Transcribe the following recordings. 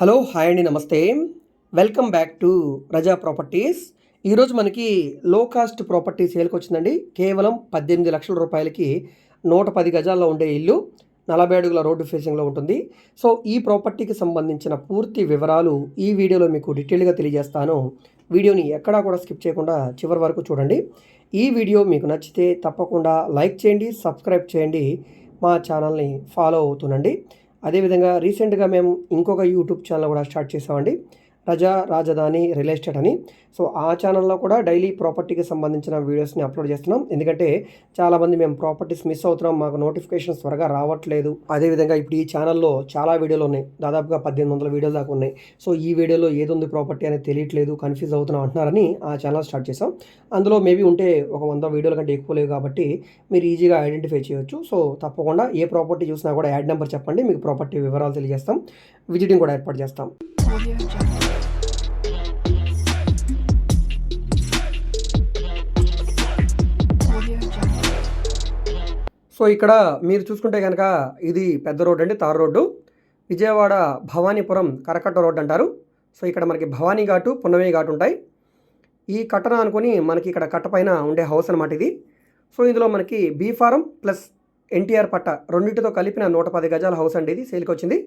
Hello hi అండి నమస్తే. Welcome back to Raza properties. ఈరోజు మనకి లో కాస్ట్ ప్రాపర్టీ సేల్కి వచ్చిందండి. కేవలం పద్దెనిమిది లక్షల రూపాయలకి నూట పది గజాల్లో ఉండే ఇల్లు నలభై అడుగుల రోడ్డు ఫేసింగ్లో ఉంటుంది. సో ఈ ప్రాపర్టీకి సంబంధించిన పూర్తి వివరాలు ఈ వీడియోలో మీకు డీటెయిల్గా తెలియజేస్తాను. వీడియోని ఎక్కడా కూడా స్కిప్ చేయకుండా చివరి వరకు చూడండి. ఈ వీడియో మీకు నచ్చితే తప్పకుండా లైక్ చేయండి సబ్స్క్రైబ్ చేయండి. మా ఛానల్ని ఫాలో అవుతుండండి. అదేవిధంగా రీసెంట్గా మేము ఇంకొక యూట్యూబ్ ఛానల్ కూడా స్టార్ట్ చేసామండి ప్రజా రాజధాని రియల్ ఎస్టేట్ అని. సో ఆ ఛానల్లో కూడా డైలీ ప్రాపర్టీకి సంబంధించిన వీడియోస్ని అప్లోడ్ చేస్తున్నాం. ఎందుకంటే చాలామంది మేము ప్రాపర్టీస్ మిస్ అవుతున్నాం. మాకు నోటిఫికేషన్స్ త్వరగా రావట్లేదు. అదేవిధంగా ఇప్పుడు ఈ ఛానల్లో చాలా వీడియోలు ఉన్నాయి. దాదాపుగా పద్దెనిమిది వందల వీడియోలు దాకా ఉన్నాయి. సో ఈ వీడియోలో ఏది ఉంది ప్రాపర్టీ అనేది తెలియట్లేదు కన్ఫ్యూజ్ అవుతున్నాం అంటున్నారని ఆ ఛానల్ స్టార్ట్ చేసాం అందులో మేబీ ఉంటే ఒక వంద వీడియోల కంటే ఎక్కువ లేవు కాబట్టి మీరు ఈజీగా ఐడెంటిఫై చేయొచ్చు. సో తప్పకుండా ఏ ప్రాపర్టీ చూసినా కూడా యాడ్ నెంబర్ చెప్పండి. మీకు ప్రాపర్టీ వివరాలు తెలియజేస్తాం. విజిటింగ్ కూడా ఏర్పాటు చేస్తాం. సో ఇక్కడ మీరు చూసుకుంటే కనుక ఇది పెద్ద రోడ్డు అండి తార్ రోడ్డు. విజయవాడ భవానీపురం కరకట్ట రోడ్డు అంటారు. సో ఇక్కడ మనకి భవానీ ఘాటు పున్నమి ఘాటు ఉంటాయి. ఈ కట్టన అనుకుని మనకి ఇక్కడ కట్ట పైన ఉండే హౌస్ అనమాట ఇది. సో ఇందులో మనకి బీ ఫారం ప్లస్ ఎన్టీఆర్ పట్ట రెండింటితో కలిపిన నూట పది గజాల హౌస్ అండి ఇది సేల్కి వచ్చింది.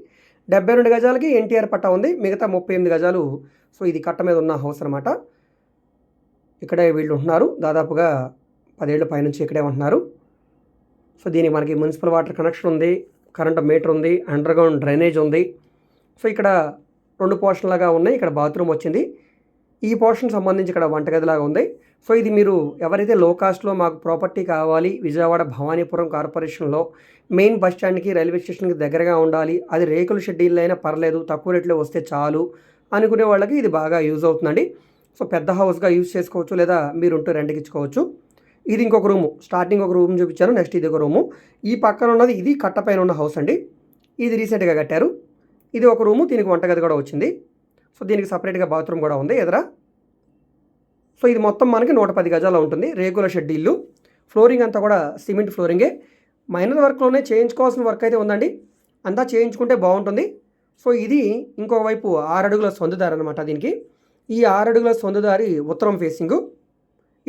డెబ్బై రెండు గజాలకి ఎన్టీఆర్ పట్ట ఉంది మిగతా ముప్పై ఎనిమిది గజాలు సో ఇది కట్ట మీద ఉన్న హౌస్ అనమాట ఇక్కడే వీళ్ళు ఉంటున్నారు దాదాపుగా పదేళ్ళ పైనుంచి ఇక్కడే ఉంటున్నారు. సో దీనికి మనకి మున్సిపల్ వాటర్ కనెక్షన్ ఉంది కరెంట్ మీటర్ ఉంది అండర్ గ్రౌండ్ డ్రైనేజ్ ఉంది. సో ఇక్కడ రెండు పోర్షన్లాగా ఉన్నాయి ఇక్కడ బాత్రూమ్ వచ్చింది. ఈ పోర్షన్ సంబంధించి ఇక్కడ వంటగదిలాగా ఉంది. సో ఇది మీరు ఎవరైతే లో కాస్ట్లో మాకు ప్రాపర్టీ కావాలి విజయవాడ భవానీపురం కార్పొరేషన్లో మెయిన్ బస్ స్టాండ్కి రైల్వే స్టేషన్కి దగ్గరగా ఉండాలి అది రేకుల షెడ్యూల్ అయినా పర్లేదు తక్కువ రేట్లో వస్తే చాలు అనుకునే వాళ్ళకి ఇది బాగా యూజ్ అవుతుందండి. సో పెద్ద హౌస్గా యూజ్ చేసుకోవచ్చు లేదా మీరు ఉంటూ రెంట్కి ఇచ్చుకోవచ్చు. ఇది ఇంకొక రూము. స్టార్టింగ్ ఒక రూమ్ చూపించాను నెక్స్ట్ ఇది ఒక రూము. ఈ పక్కన ఉన్నది ఇది కట్టపైన ఉన్న హౌస్ అండి. ఇది రీసెంట్గా కట్టారు. ఇది ఒక రూము దీనికి వంటగది కూడా వచ్చింది. సో దీనికి సపరేట్గా బాత్రూమ్ కూడా ఉంది ఎదురా. సో ఇది మొత్తం మనకి నూట పది గజాలు ఉంటుంది. రేగుల షెడ్ ఇల్లు. ఫ్లోరింగ్ అంతా కూడా సిమెంట్ ఫ్లోరింగే. మైనర్ వర్క్లోనే చేయించుకోవాల్సిన వర్క్ అయితే ఉందండి. అంతా చేయించుకుంటే బాగుంటుంది. సో ఇది ఇంకొక వైపు ఆరు అడుగుల సొందుదారి అనమాట దీనికి. ఈ ఆరు అడుగుల సొందుదారి ఉత్తరం ఫేసింగు.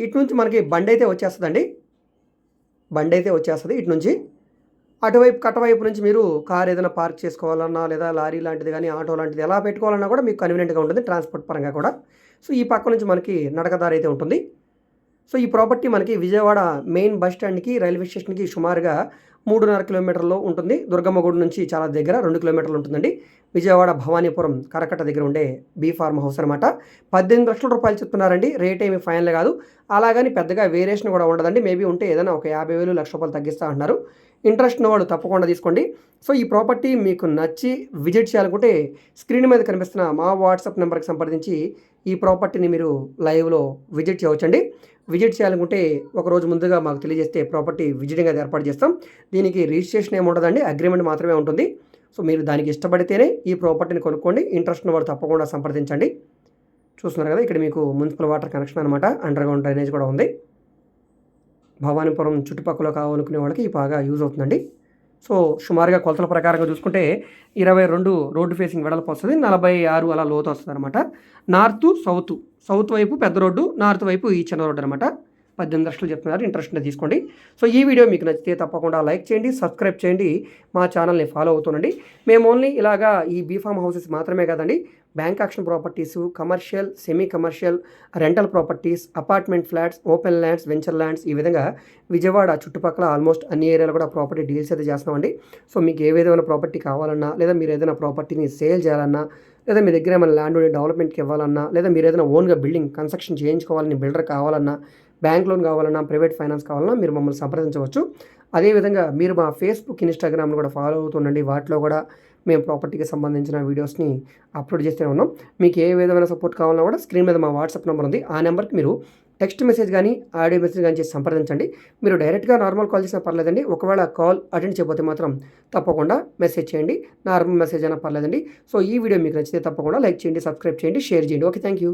ఇటు నుంచి మనకి బండి అయితే వచ్చేస్తుందండి. బండి అయితే వచ్చేస్తుంది ఇటు నుంచి అటువైపు కట్టవైపు నుంచి మీరు కార్ ఏదైనా పార్క్ చేసుకోవాలన్నా లేదా లారీ లాంటిది కానీ ఆటో లాంటిది ఎలా పెట్టుకోవాలన్నా కూడా మీకు కన్వీనియంట్గా ఉంటుంది ట్రాన్స్పోర్ట్ పరంగా కూడా. సో ఈ పక్క నుంచి మనకి నడకదారి అయితే ఉంటుంది. సో ఈ ప్రాపర్టీ మనకి విజయవాడ మెయిన్ బస్ స్టాండ్కి రైల్వే స్టేషన్కి సుమారుగా మూడున్నర కిలోమీటర్లో ఉంటుంది. దుర్గమ్మగూడ నుంచి చాలా దగ్గర రెండు కిలోమీటర్లు ఉంటుందండి. విజయవాడ భవానీపురం కరకట్ట దగ్గర ఉండే బీ ఫార్మ్ హౌస్ అనమాట పద్దెనిమిది లక్షల రూపాయలు చెప్తున్నారండి. రేట్ ఏమి ఫైనల్ కాదు. అలాగని పెద్దగా వేరియేషన్ కూడా ఉండదండి. మేబీ ఉంటే ఏదైనా ఒక యాభై వేలు లక్ష రూపాయలు తగ్గిస్తా అంటున్నారు. ఇంట్రెస్ట్ ఉన్న వాళ్ళు తప్పకుండా తీసుకోండి. సో ఈ ప్రాపర్టీ మీకు నచ్చి విజిట్ చేయాలనుకుంటే స్క్రీన్ మీద కనిపిస్తున్న మా వాట్సాప్ నెంబర్కి సంప్రదించి ఈ ప్రాపర్టీని మీరు లైవ్లో విజిట్ చేయవచ్చండి. విజిట్ చేయాలనుకుంటే ఒక రోజు ముందుగా మాకు తెలియజేస్తే ప్రాపర్టీ విజిటింగ్ అది ఏర్పాటు చేస్తాం. దీనికి రిజిస్ట్రేషన్ ఏమి ఉండదండి అగ్రిమెంట్ మాత్రమే ఉంటుంది. సో మీరు దానికి ఇష్టపడితేనే ఈ ప్రాపర్టీని కొనుక్కోండి. ఇంట్రెస్ట్ ఉన్న వాళ్ళు తప్పకుండా సంప్రదించండి. చూస్తున్నారు కదా ఇక్కడ మీకు మున్సిపల్ వాటర్ కనెక్షన్ అనమాట అండర్గ్రౌండ్ డ్రైనేజ్ కూడా ఉంది. భవానీపురం చుట్టుపక్కల కావాలనుకునే వాళ్ళకి బాగా యూజ్ అవుతుందండి. సో సుమారుగా కొలతల ప్రకారంగా చూసుకుంటే ఇరవై రెండు రోడ్డు ఫేసింగ్ వెడల్పు వస్తుంది నలభై ఆరు అలా లోతు వస్తుంది అనమాట నార్త్ సౌత్. సౌత్ వైపు పెద్ద రోడ్డు నార్త్ వైపు ఈ చిన్న రోడ్డు అనమాట పద్దెనిమిది లక్షలు చెప్తున్నారు ఇంట్రెస్ట్ ఉంటే తీసుకోండి. సో ఈ వీడియో మీకు నచ్చితే తప్పకుండా లైక్ చేయండి సబ్స్క్రైబ్ చేయండి మా ఛానల్ని ఫాలో అవుతుండండి. మేము ఓన్లీ ఇలాగా ఈ బీఫామ్ హౌసెస్ మాత్రమే కాదండి bank auction properties commercial semi commercial rental properties apartment flats open lands venture lands ఈ విధంగా విజయవాడ చుట్టుపక్కల ఆల్మోస్ట్ అన్ని ఏరియాలో కూడా ప్రాపర్టీ డీల్స్ అయితే చేస్తామండి సో మీకు ఏ విధమైన ప్రాపర్టీ కావాలన్నా లేదా మీరు ఏదైనా ప్రాపర్టీని సేల్ చేయాలన్నా లేదా మీ దగ్గర ఏమైనా ల్యాండ్ ఉండి డెవలప్మెంట్కి ఇవ్వాలన్నా లేదా మీరు ఏదైనా ఓన్గా బిల్డింగ్ కన్స్ట్రక్షన్ చేయించుకోవాలని బిల్డర్ కావాలన్నా బ్యాంక్ లోన్ కావాలన్నా ప్రైవేట్ ఫైనాన్స్ కావాలన్నా మీరు మమ్మల్ని సంప్రదించవచ్చు. అదేవిధంగా మీరు మా ఫేస్బుక్ ఇన్స్టాగ్రామ్ను కూడా ఫాలో అవుతుండండి. వాటిలో కూడా మేము ప్రాపర్టీకి సంబంధించిన వీడియోస్ని అప్లోడ్ చేస్తూనే ఉన్నాం. మీకు ఏ విధమైన సపోర్ట్ కావాలన్నా కూడా స్క్రీన్ మీద మా వాట్సాప్ నెంబర్ ఉంది. ఆ నెంబర్కి మీరు టెక్స్ట్ మెసేజ్ కానీ ఆడియో మెసేజ్ కానీ చేసి సంప్రదించండి. మీరు డైరెక్ట్గా నార్మల్ కాల్ చేసినా పర్లేదండి. ఒకవేళ కాల్ అటెండ్ చేయబోతే మాత్రం తప్పకుండా మెసేజ్ చేయండి. నార్మల్ మెసేజ్ అయినా పర్లేదండి. సో ఈ వీడియో మీకు నచ్చితే తప్పకుండా లైక్ చేయండి సబ్స్క్రైబ్ చేయండి షేర్ చేయండి. Okay thank you.